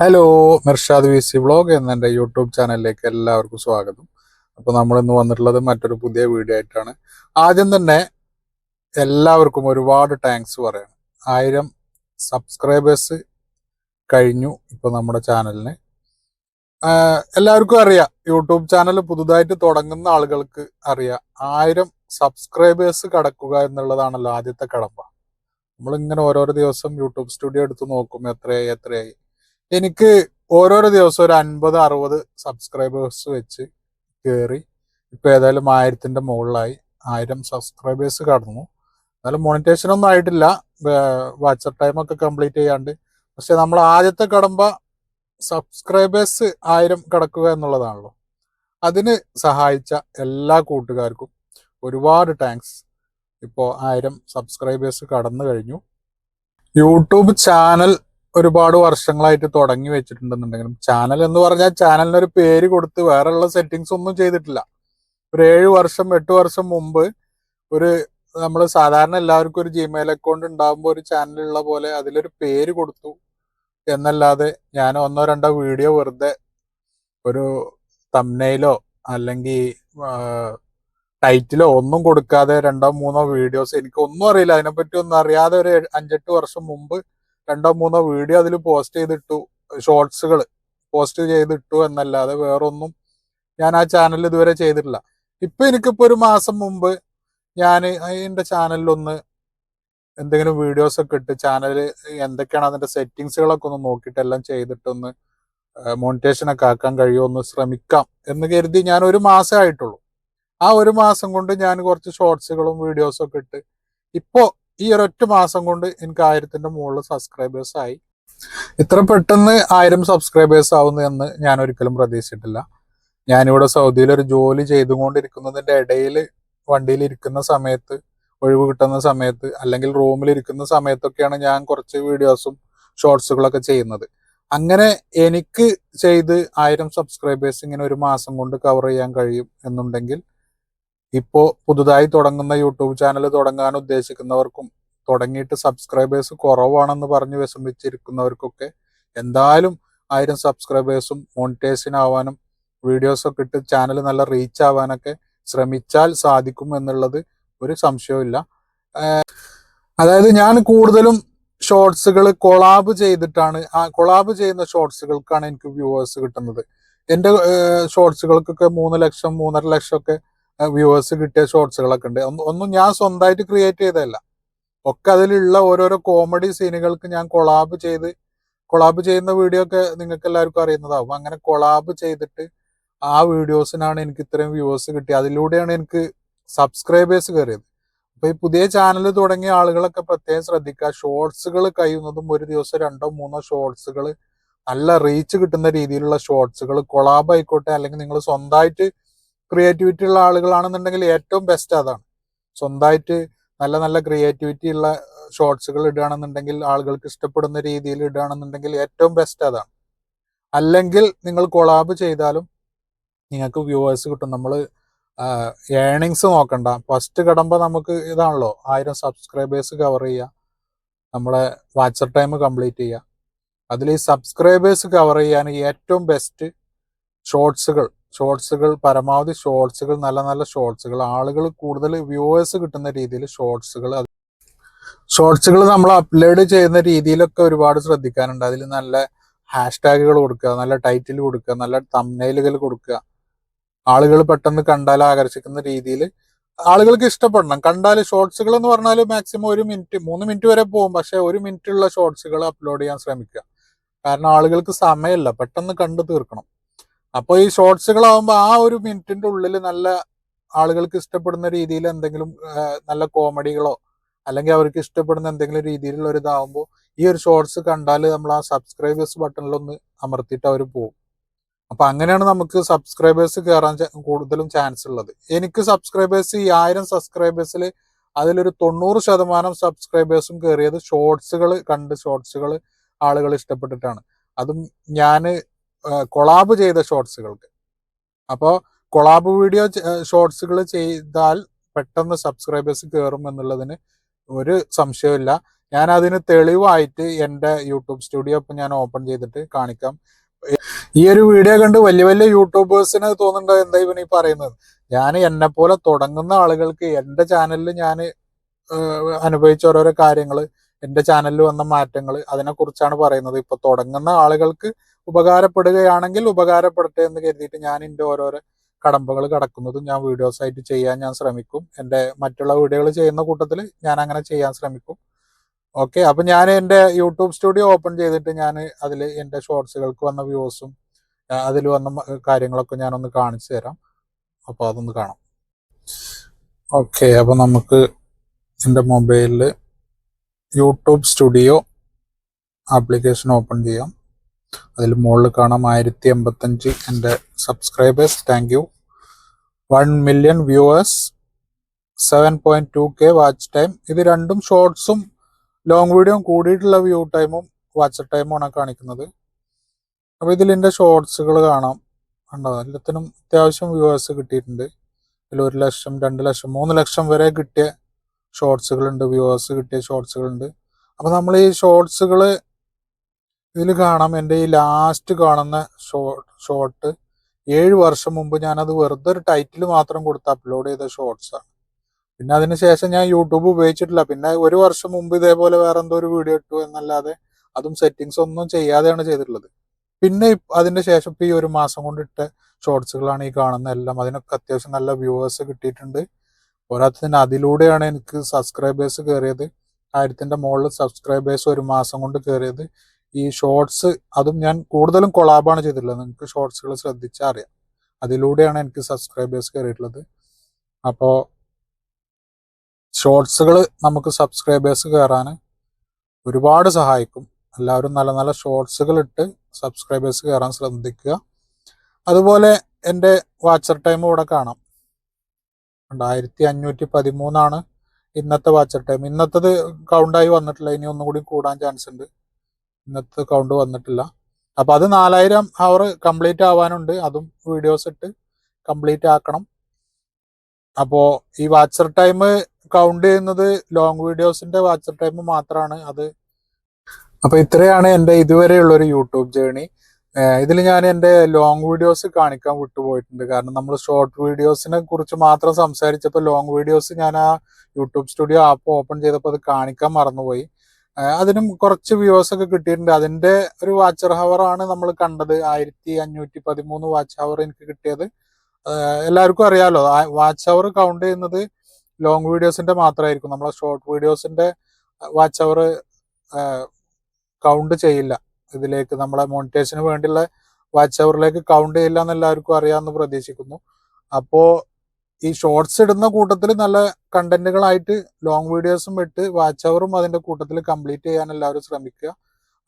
Hello Mirshad V C vlog എന്ന എന്റെ YouTube ചാനലിലേക്ക് എല്ലാവർക്കും സ്വാഗതം. അപ്പോൾ നമ്മൾ ഇന്ന് വന്നിട്ടുള്ളത് മറ്റൊരു പുതിയ വീഡിയോ ആയിട്ടാണ്. ആദ്യം തന്നെ എല്ലാവർക്കും ഒരുപാട് താങ്ക്സ് പറയണം. ആയിരം സബ്സ്ക്രൈബേഴ്സ് കഴിഞ്ഞു ഇപ്പോൾ നമ്മുടെ ചാനലിന് എല്ലാവർക്കും അറിയാം യൂട്യൂബ് ചാനൽ പുതുതായിട്ട് തുടങ്ങുന്ന ആളുകൾക്ക് അറിയാം ആയിരം സബ്സ്ക്രൈബേഴ്സ് കടക്കുക എന്നുള്ളതാണല്ലോ ആദ്യത്തെ കടമ്പ. നമ്മളിങ്ങനെ ഓരോരോ ദിവസം യൂട്യൂബ് സ്റ്റുഡിയോ എടുത്ത് നോക്കും എത്രയായി എത്രയായി. എനിക്ക് ഓരോരോ ദിവസം ഒരു അൻപത് അറുപത് സബ്സ്ക്രൈബേഴ്സ് വെച്ച് കയറി ഇപ്പൊ ഏതായാലും ആയിരത്തിന്റെ മുകളിലായി. ആയിരം സബ്സ്ക്രൈബേഴ്സ് കടന്നു. എന്നാലും മോണിറ്റേഷൻ ഒന്നും ആയിട്ടില്ല. വാച്ചർ ടൈം ഒക്കെ കംപ്ലീറ്റ് ചെയ്യാണ്ട്. പക്ഷെ നമ്മൾ ആദ്യത്തെ കടമ്പ സബ്സ്ക്രൈബേഴ്സ് ആയിരം കടക്കുക എന്നുള്ളതാണല്ലോ. അതിന് സഹായിച്ച എല്ലാ കൂട്ടുകാർക്കും ഒരുപാട് താങ്ക്സ് ഇപ്പോൾ ആയിരം സബ്സ്ക്രൈബേഴ്സ് കടന്നു കഴിഞ്ഞു. യൂട്യൂബ് ചാനൽ ഒരുപാട് വർഷങ്ങളായിട്ട് തുടങ്ങി വെച്ചിട്ടുണ്ടെന്നുണ്ടെങ്കിലും ചാനൽ എന്ന് പറഞ്ഞാൽ ചാനലിന് ഒരു പേര് കൊടുത്ത് വേറെയുള്ള സെറ്റിങ്സ് ഒന്നും ചെയ്തിട്ടില്ല. ഒരു ഏഴ് വർഷം എട്ട് വർഷം മുമ്പ് ഒരു നമ്മൾ സാധാരണ എല്ലാവർക്കും ഒരു ജിമെയിൽ അക്കൗണ്ട് ഉണ്ടാകുമ്പോൾ ഒരു ചാനലുള്ള പോലെ അതിലൊരു പേര് കൊടുത്തു. എന്നല്ലാതെ ഞാൻ ഒന്നോ രണ്ടോ വീഡിയോ വെറുതെ ഒരു തമ്മനയിലോ അല്ലെങ്കിൽ ടൈറ്റിലോ ഒന്നും കൊടുക്കാതെ രണ്ടോ മൂന്നോ വീഡിയോസ് എനിക്ക് ഒന്നും അറിയില്ല. അതിനെപ്പറ്റി ഒന്നും അറിയാതെ ഒരു അഞ്ചെട്ട് വർഷം മുമ്പ് രണ്ടോ മൂന്നോ വീഡിയോ അതിൽ പോസ്റ്റ് ചെയ്തിട്ടു ഷോർട്സുകൾ പോസ്റ്റ് ചെയ്തിട്ടു എന്നല്ലാതെ വേറൊന്നും ഞാൻ ആ ചാനലിൽ ഇതുവരെ ചെയ്തിട്ടില്ല. ഇപ്പം എനിക്കിപ്പോൾ ഒരു മാസം മുമ്പ് ഞാൻ എന്റെ ചാനലിലൊന്ന് എന്തെങ്കിലും വീഡിയോസ് ഒക്കെ ഇട്ട് ചാനൽ എന്തൊക്കെയാണ് അതിന്റെ സെറ്റിങ്സുകളൊക്കെ ഒന്ന് നോക്കിയിട്ട് എല്ലാം ചെയ്തിട്ടൊന്ന് മോണിറ്റേഷൻ ഒക്കെ ആക്കാൻ കഴിയുമോ ഒന്ന് ശ്രമിക്കാം എന്ന് കരുതി ഞാൻ ഒരു മാസം ആയിട്ടുള്ളൂ. ആ ഒരു മാസം കൊണ്ട് ഞാൻ കുറച്ച് ഷോർട്സുകളും വീഡിയോസും ഒക്കെ ഇട്ട് ഇപ്പോ ഈ ഒരൊറ്റ മാസം കൊണ്ട് എനിക്ക് ആയിരത്തിന്റെ മുകളിൽ സബ്സ്ക്രൈബേഴ്സ് ആയി. ഇത്ര പെട്ടെന്ന് ആയിരം സബ്സ്ക്രൈബേഴ്സ് ആവുന്നു എന്ന് ഞാൻ ഒരിക്കലും പ്രതീക്ഷിച്ചിട്ടില്ല. ഞാനിവിടെ സൗദിയിൽ ഒരു ജോലി ചെയ്തുകൊണ്ടിരിക്കുന്നതിന്റെ ഇടയിൽ വണ്ടിയിൽ ഇരിക്കുന്ന സമയത്ത് ഒഴിവ് കിട്ടുന്ന സമയത്ത് അല്ലെങ്കിൽ റൂമിൽ ഇരിക്കുന്ന സമയത്തൊക്കെയാണ് ഞാൻ കുറച്ച് വീഡിയോസും ഷോർട്സുകളൊക്കെ ചെയ്യുന്നത്. അങ്ങനെ എനിക്ക് ചെയ്ത് ആയിരം സബ്സ്ക്രൈബേഴ്സ് ഇങ്ങനെ ഒരു മാസം കൊണ്ട് കവർ ചെയ്യാൻ കഴിയും എന്നുണ്ടെങ്കിൽ ഇപ്പോ പുതുതായി തുടങ്ങുന്ന യൂട്യൂബ് ചാനൽ തുടങ്ങാൻ ഉദ്ദേശിക്കുന്നവർക്കും തുടങ്ങിയിട്ട് സബ്സ്ക്രൈബേഴ്സ് കുറവാണെന്ന് പറഞ്ഞ് വിഷമിച്ചിരിക്കുന്നവർക്കൊക്കെ എന്തായാലും ആയിരം സബ്സ്ക്രൈബേഴ്സും മോണിറ്റേഷൻ ആവാനും വീഡിയോസ് ഒക്കെ ഇട്ട് ചാനൽ നല്ല റീച്ച് ആവാനൊക്കെ ശ്രമിച്ചാൽ സാധിക്കും എന്നുള്ളത് ഒരു സംശയവും അതായത് ഞാൻ കൂടുതലും ഷോർട്സുകൾ കൊളാബ് ചെയ്തിട്ടാണ് ആ കൊളാബ് ചെയ്യുന്ന ഷോർട്സുകൾക്കാണ് എനിക്ക് വ്യൂവേഴ്സ് കിട്ടുന്നത്. എന്റെ ഷോർട്സുകൾക്കൊക്കെ മൂന്ന് ലക്ഷം മൂന്നര ലക്ഷം ഒക്കെ വ്യൂവേഴ്സ് കിട്ടിയ ഷോർട്സുകളൊക്കെ ഉണ്ട്. ഒന്നും ഞാൻ സ്വന്തമായിട്ട് ക്രിയേറ്റ് ചെയ്തതല്ല. ഒക്കെ അതിലുള്ള ഓരോരോ കോമഡി സീനുകൾക്ക് ഞാൻ കൊളാബ് ചെയ്ത് കൊളാബ് ചെയ്യുന്ന വീഡിയോ ഒക്കെ നിങ്ങൾക്ക് എല്ലാവർക്കും അറിയുന്നതാവും. അങ്ങനെ കൊളാബ് ചെയ്തിട്ട് ആ വീഡിയോസിനാണ് എനിക്ക് ഇത്രയും വ്യൂവേഴ്സ് കിട്ടിയത്. അതിലൂടെയാണ് എനിക്ക് സബ്സ്ക്രൈബേഴ്സ് കയറിയത്. അപ്പൊ ഈ പുതിയ ചാനൽ തുടങ്ങിയ ആളുകളൊക്കെ പ്രത്യേകം ശ്രദ്ധിക്കുക. ഷോർട്സുകൾ കഴിയുന്നതും ഒരു ദിവസം രണ്ടോ മൂന്നോ ഷോർട്സുകൾ നല്ല റീച്ച് കിട്ടുന്ന രീതിയിലുള്ള ഷോർട്സുകൾ കൊളാബ് ആയിക്കോട്ടെ അല്ലെങ്കിൽ നിങ്ങൾ സ്വന്തമായിട്ട് ക്രിയേറ്റിവിറ്റി ഉള്ള ആളുകളാണെന്നുണ്ടെങ്കിൽ ഏറ്റവും ബെസ്റ്റ് അതാണ്. സ്വന്തമായിട്ട് നല്ല നല്ല ക്രിയേറ്റിവിറ്റി ഉള്ള ഷോർട്സുകൾ ഇടുകയാണെന്നുണ്ടെങ്കിൽ ആളുകൾക്ക് ഇഷ്ടപ്പെടുന്ന രീതിയിൽ ഇടുകയാണെന്നുണ്ടെങ്കിൽ ഏറ്റവും ബെസ്റ്റ് അതാണ്. അല്ലെങ്കിൽ നിങ്ങൾ കൊളാബ് ചെയ്താലും നിങ്ങൾക്ക് വ്യൂവേഴ്സ് കിട്ടും. നമ്മൾ ഏണിങ്സ് നോക്കണ്ട. ഫസ്റ്റ് കിടമ്പോൾ നമുക്ക് ഇതാണല്ലോ ആയിരം സബ്സ്ക്രൈബേഴ്സ് കവർ ചെയ്യുക. നമ്മളെ വാച്ചർ ടൈം കംപ്ലീറ്റ് ചെയ്യുക. അതിൽ ഈ സബ്സ്ക്രൈബേഴ്സ് കവർ ചെയ്യാൻ ഏറ്റവും ബെസ്റ്റ് ഷോർട്സുകൾ ഷോർട്സുകൾ പരമാവധി ഷോർട്സുകൾ നല്ല നല്ല ഷോർട്സുകൾ. ആളുകൾ കൂടുതൽ വ്യൂവേഴ്സ് കിട്ടുന്ന രീതിയിൽ ഷോർട്സുകൾ ഷോർട്സുകൾ നമ്മൾ അപ്ലോഡ് ചെയ്യുന്ന രീതിയിലൊക്കെ ഒരുപാട് ശ്രദ്ധിക്കാനുണ്ട്. അതിൽ നല്ല ഹാഷ്ടാഗുകൾ കൊടുക്കുക നല്ല ടൈറ്റിൽ കൊടുക്കുക നല്ല തമ്നയിലുകൾ കൊടുക്കുക. ആളുകൾ പെട്ടെന്ന് കണ്ടാൽ ആകർഷിക്കുന്ന രീതിയിൽ ആളുകൾക്ക് ഇഷ്ടപ്പെടണം. കണ്ടാൽ ഷോർട്സുകൾ എന്ന് പറഞ്ഞാൽ മാക്സിമം ഒരു മിനിറ്റ് മൂന്ന് മിനിറ്റ് വരെ പോകും. പക്ഷേ ഒരു മിനിറ്റ് ഉള്ള ഷോർട്സുകൾ അപ്ലോഡ് ചെയ്യാൻ ശ്രമിക്കുക. കാരണം ആളുകൾക്ക് സമയമില്ല. പെട്ടെന്ന് കണ്ടു തീർക്കണം. അപ്പോൾ ഈ ഷോർട്സുകളാകുമ്പോൾ ആ ഒരു മിനിറ്റിന്റെ ഉള്ളിൽ നല്ല ആളുകൾക്ക് ഇഷ്ടപ്പെടുന്ന രീതിയിൽ എന്തെങ്കിലും നല്ല കോമഡികളോ അല്ലെങ്കിൽ അവർക്ക് ഇഷ്ടപ്പെടുന്ന എന്തെങ്കിലും രീതിയിലുള്ള ഒരു ഇതാവുമ്പോൾ ഈ ഒരു ഷോർട്സ് കണ്ടാൽ നമ്മൾ ആ സബ്സ്ക്രൈബേഴ്സ് ബട്ടണിലൊന്ന് അമർത്തിയിട്ട് അവർ പോകും അപ്പൊ അങ്ങനെയാണ് നമുക്ക് സബ്സ്ക്രൈബേഴ്സ് കയറാൻ കൂടുതലും ചാൻസ് ഉള്ളത്. എനിക്ക് സബ്സ്ക്രൈബേഴ്സ് ഈ ആയിരം സബ്സ്ക്രൈബേഴ്സിൽ അതിലൊരു തൊണ്ണൂറ് ശതമാനം സബ്സ്ക്രൈബേഴ്സും കയറിയത് ഷോർട്സുകൾ കണ്ട് ഷോർട്സുകൾ ആളുകൾ ഇഷ്ടപ്പെട്ടിട്ടാണ്. അതും ഞാൻ കൊളാബ് ചെയ്ത ഷോർട്സുകൾക്ക് അപ്പോൾ കൊളാബ് വീഡിയോ ഷോർട്സുകൾ ചെയ്താൽ പെട്ടെന്ന് സബ്സ്ക്രൈബേഴ്സ് കയറും എന്നുള്ളതിന് ഒരു സംശയമില്ല ഞാൻ അതിന് തെളിവായിട്ട് എന്റെ യൂട്യൂബ് സ്റ്റുഡിയോ ഇപ്പം ഞാൻ ഓപ്പൺ ചെയ്തിട്ട് കാണിക്കാം. ഈ ഒരു വീഡിയോ കണ്ട് വലിയ വലിയ യൂട്യൂബേഴ്സിന് തോന്നുന്നുണ്ടോ? എന്താ ഇവൻ ഈ പറയുന്നത്? ഞാൻ എന്നെ പോലെ തുടങ്ങുന്ന ആളുകൾക്ക് എന്റെ ചാനലിൽ ഞാൻ അനുഭവിച്ച ഓരോരോ കാര്യങ്ങൾ എന്റെ ചാനലിൽ വന്ന മാറ്റങ്ങൾ അതിനെക്കുറിച്ചാണ് പറയുന്നത്. ഇപ്പൊ തുടങ്ങുന്ന ആളുകൾക്ക് ഉപകാരപ്പെടുകയാണെങ്കിൽ ഉപകാരപ്പെടട്ടെ എന്ന് കരുതിയിട്ട് ഞാൻ എന്റെ ഓരോരോ കടമ്പകൾ കടക്കുന്നതും ഞാൻ വീഡിയോസ് ആയിട്ട് ചെയ്യാൻ ഞാൻ ശ്രമിക്കും. എന്റെ മറ്റുള്ള വീഡിയോകൾ ചെയ്യുന്ന കൂട്ടത്തിൽ ഞാൻ അങ്ങനെ ചെയ്യാൻ ശ്രമിക്കും. ഓക്കെ അപ്പൊ ഞാൻ എന്റെ യൂട്യൂബ് സ്റ്റുഡിയോ ഓപ്പൺ ചെയ്തിട്ട് ഞാൻ അതിൽ എന്റെ ഷോർട്സുകൾക്ക് വന്ന വ്യൂസും അതിൽ വന്ന കാര്യങ്ങളൊക്കെ ഞാനൊന്ന് കാണിച്ചു തരാം. അപ്പോൾ അതൊന്ന് കാണാം. ഓക്കെ അപ്പോൾ നമുക്ക് എന്റെ മൊബൈലിൽ യൂട്യൂബ് സ്റ്റുഡിയോ ആപ്ലിക്കേഷൻ ഓപ്പൺ ചെയ്യാം. അതിൽ മുകളിൽ കാണാം ആയിരത്തി എൺപത്തഞ്ച് എന്റെ subscribers. Thank you. One million viewers. Seven point two K watch time. ഇത് രണ്ടും ഷോർട്സും ലോങ് വീഡിയോയും കൂടിയിട്ടുള്ള വ്യൂ ടൈമും വാച്ച് ടൈമുമാണ് കാണിക്കുന്നത്. അപ്പോൾ ഇതിൽ എന്റെ ഷോർട്സുകൾ കാണാം. കണ്ടോ? എല്ലാത്തിനും അത്യാവശ്യം വ്യൂവേഴ്സ് കിട്ടിയിട്ടുണ്ട്. ഇതിൽ ഒരു ലക്ഷം രണ്ട് ലക്ഷം മൂന്ന് ലക്ഷം വരെ കിട്ടിയ ഷോർട്സുകളുണ്ട് വ്യൂവേഴ്സ് കിട്ടിയ ഷോർട്സുകളുണ്ട് അപ്പോൾ നമ്മൾ ഈ ഷോർട്സുകൾ ഇതിൽ കാണാം. എന്റെ ഈ ലാസ്റ്റ് കാണുന്ന ഷോർട്ട് ഏഴ് വർഷം മുമ്പ് ഞാനത് വെറുതെ ഒരു ടൈറ്റിൽ മാത്രം കൊടുത്ത് അപ്ലോഡ് ചെയ്ത ഷോർട്സാണ് പിന്നെ അതിന് ശേഷം ഞാൻ യൂട്യൂബ് ഉപയോഗിച്ചിട്ടില്ല. പിന്നെ ഒരു വർഷം മുമ്പ് ഇതേപോലെ വേറെ എന്തോ ഒരു വീഡിയോ ഇട്ടു എന്നല്ലാതെ അതും സെറ്റിങ്സ് ഒന്നും ചെയ്യാതെയാണ് ചെയ്തിട്ടുള്ളത്. പിന്നെ അതിന്റെ ശേഷം ഇപ്പോൾ ഈ ഒരു മാസം കൊണ്ടിട്ട് ഷോർട്സുകളാണ് ഈ കാണുന്ന എല്ലാം. അതിനൊക്കെ അത്യാവശ്യം നല്ല വ്യൂവേഴ്സ് കിട്ടിയിട്ടുണ്ട്. പോരാത്തതിന് അതിലൂടെയാണ് എനിക്ക് സബ്സ്ക്രൈബേഴ്സ് കയറിയത് ആയിരത്തിന്റെ മുകളിൽ സബ്സ്ക്രൈബേഴ്സ് ഒരു മാസം കൊണ്ട് കയറിയത് ഈ ഷോർട്സ് അതും ഞാൻ കൂടുതലും കൊളാബാണ് ചെയ്തിട്ടുള്ളത്. നിങ്ങൾക്ക് ഷോർട്സുകൾ ശ്രദ്ധിച്ചാൽ അറിയാം. അതിലൂടെയാണ് എനിക്ക് സബ്സ്ക്രൈബേഴ്സ് കയറിയിട്ടുള്ളത് അപ്പോൾ ഷോർട്സുകൾ നമുക്ക് സബ്സ്ക്രൈബേഴ്സ് കയറാൻ ഒരുപാട് സഹായിക്കും. എല്ലാവരും നല്ല നല്ല ഷോർട്സുകൾ ഇട്ട് സബ്സ്ക്രൈബേഴ്സ് കയറാൻ ശ്രദ്ധിക്കുക. അതുപോലെ എന്റെ വാച്ചർ ടൈം ഇവിടെ കാണാം. രണ്ടായിരത്തി അഞ്ഞൂറ്റി പതിമൂന്നാണ് ഇന്നത്തെ വാച്ചർ ടൈം ഇന്നത്തത് കൗണ്ടായി വന്നിട്ടില്ല. ഇനി ഒന്നും കൂടി കൂടാൻ ചാൻസ് ഉണ്ട്. ഇന്നത്തെ കൗണ്ട് വന്നിട്ടില്ല. അപ്പൊ അത് നാലായിരം അവർ കംപ്ലീറ്റ് ആവാനുണ്ട്. അതും വീഡിയോസ് ഇട്ട് കംപ്ലീറ്റ് ആക്കണം. അപ്പോൾ ഈ വാച്ചർ ടൈം കൗണ്ട് ചെയ്യുന്നത് ലോങ് വീഡിയോസിന്റെ വാച്ചർ ടൈം മാത്രമാണ് അത് അപ്പോൾ ഇത്രയാണ് എന്റെ ഇതുവരെയുള്ള ഒരു യൂട്യൂബ് ജേണി ഇതിൽ ഞാൻ എന്റെ ലോങ് വീഡിയോസ് കാണിക്കാൻ വിട്ടുപോയിട്ടുണ്ട്. കാരണം നമ്മൾ ഷോർട്ട് വീഡിയോസിനെ കുറിച്ച് മാത്രം സംസാരിച്ചപ്പോൾ ലോങ് വീഡിയോസ് ഞാൻ ആ യൂട്യൂബ് സ്റ്റുഡിയോ ആപ്പ് ഓപ്പൺ ചെയ്തപ്പോൾ അത് കാണിക്കാൻ മറന്നുപോയി. അതിനും കുറച്ച് വ്യൂവേഴ്സ് ഒക്കെ കിട്ടിയിട്ടുണ്ട്. അതിന്റെ ഒരു വാച്ച് ഹവർ ആണ് നമ്മൾ കണ്ടത്. ആയിരത്തി അഞ്ഞൂറ്റി പതിമൂന്ന് വാച്ച് ഹവർ എനിക്ക് കിട്ടിയത്. എല്ലാവർക്കും അറിയാലോ വാച്ച് ഹവർ കൗണ്ട് ചെയ്യുന്നത് ലോങ് വീഡിയോസിന്റെ മാത്രമായിരിക്കും നമ്മളെ ഷോർട്ട് വീഡിയോസിന്റെ വാച്ച് ഹവർ കൗണ്ട് ചെയ്യില്ല. ഇതിലേക്ക് നമ്മളെ മോണിറ്റേഷന് വേണ്ടിയുള്ള വാച്ച് അവറിലേക്ക് കൗണ്ട് ചെയ്യില്ല എന്ന് എല്ലാവർക്കും അറിയാമെന്ന് പ്രതീക്ഷിക്കുന്നു. അപ്പോൾ ഈ ഷോർട്സ് ഇടുന്ന കൂട്ടത്തിൽ നല്ല കണ്ടന്റുകളായിട്ട് ലോങ് വീഡിയോസും ഇട്ട് വാച്ച് അവറും അതിന്റെ കൂട്ടത്തിൽ കംപ്ലീറ്റ് ചെയ്യാൻ എല്ലാവരും ശ്രമിക്കുക.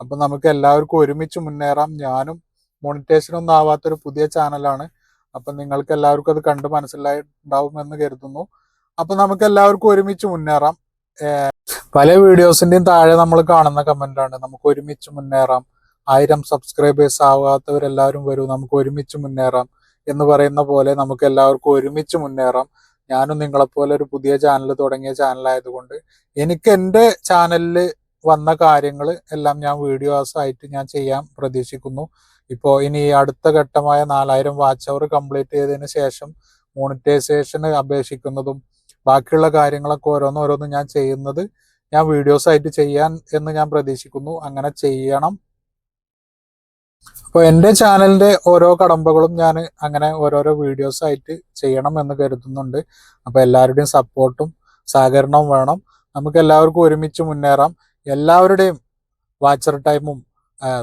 അപ്പം നമുക്ക് എല്ലാവർക്കും ഒരുമിച്ച് മുന്നേറാം. ഞാനും മോണിറ്റേഷനൊന്നും ആവാത്തൊരു പുതിയ ചാനലാണ് അപ്പം നിങ്ങൾക്ക് എല്ലാവർക്കും അത് കണ്ട് മനസ്സിലായിട്ടുണ്ടാവും എന്ന് കരുതുന്നു. അപ്പം നമുക്ക് എല്ലാവർക്കും ഒരുമിച്ച് മുന്നേറാം. പല വീഡിയോസിന്റെയും താഴെ നമ്മൾ കാണുന്ന കമന്റ് ആണ്. നമുക്ക് ഒരുമിച്ച് മുന്നേറാം. ആയിരം സബ്സ്ക്രൈബേഴ്സ് ആവാത്തവരെല്ലാവരും വരൂ. നമുക്ക് ഒരുമിച്ച് മുന്നേറാം എന്ന് പറയുന്ന പോലെ നമുക്ക് എല്ലാവർക്കും ഒരുമിച്ച് മുന്നേറാം. ഞാനും നിങ്ങളെപ്പോലെ ഒരു പുതിയ ചാനൽ തുടങ്ങിയ ചാനലായതുകൊണ്ട് എനിക്ക് എന്റെ ചാനലിൽ വന്ന കാര്യങ്ങൾ എല്ലാം ഞാൻ വീഡിയോസ് ആയിട്ട് ഞാൻ ചെയ്യാൻ പ്രതീക്ഷിക്കുന്നു. ഇപ്പോൾ ഇനി അടുത്ത ഘട്ടമായ നാലായിരം വാച്ച് അവർ കംപ്ലീറ്റ് ചെയ്തതിന് ശേഷം മോണിറ്റൈസേഷന് അപേക്ഷിക്കുന്നതും ബാക്കിയുള്ള കാര്യങ്ങളൊക്കെ ഓരോന്ന് ഓരോന്ന് ഞാൻ ചെയ്യുന്നത് ഞാൻ വീഡിയോസ് ആയിട്ട് ചെയ്യാൻ എന്ന് ഞാൻ പ്രതീക്ഷിക്കുന്നു. അങ്ങനെ ചെയ്യണം. അപ്പോൾ എന്റെ ചാനലിന്റെ ഓരോ കടമ്പകളും ഞാൻ അങ്ങനെ ഓരോരോ വീഡിയോസ് ആയിട്ട് ചെയ്യണം എന്ന് കരുതുന്നുണ്ട്. അപ്പോൾ എല്ലാവരുടെയും സപ്പോർട്ടും സഹകരണവും വേണം. നമുക്ക് എല്ലാവർക്കും ഒരുമിച്ച് മുന്നേറാം. എല്ലാവരുടെയും വാച്ചർ ടൈമും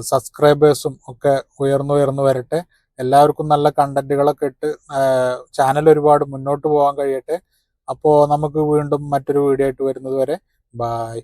സബ്സ്ക്രൈബേഴ്സും ഒക്കെ ഉയർന്നു ഉയർന്നു വരട്ടെ. എല്ലാവർക്കും നല്ല കണ്ടന്റുകളൊക്കെ ഇട്ട് ചാനൽ ഒരുപാട് മുന്നോട്ട് പോകാൻ കഴിയട്ടെ. അപ്പോൾ നമുക്ക് വീണ്ടും മറ്റൊരു വീഡിയോ ആയിട്ട് വരുന്നത് വരെ. ബായ്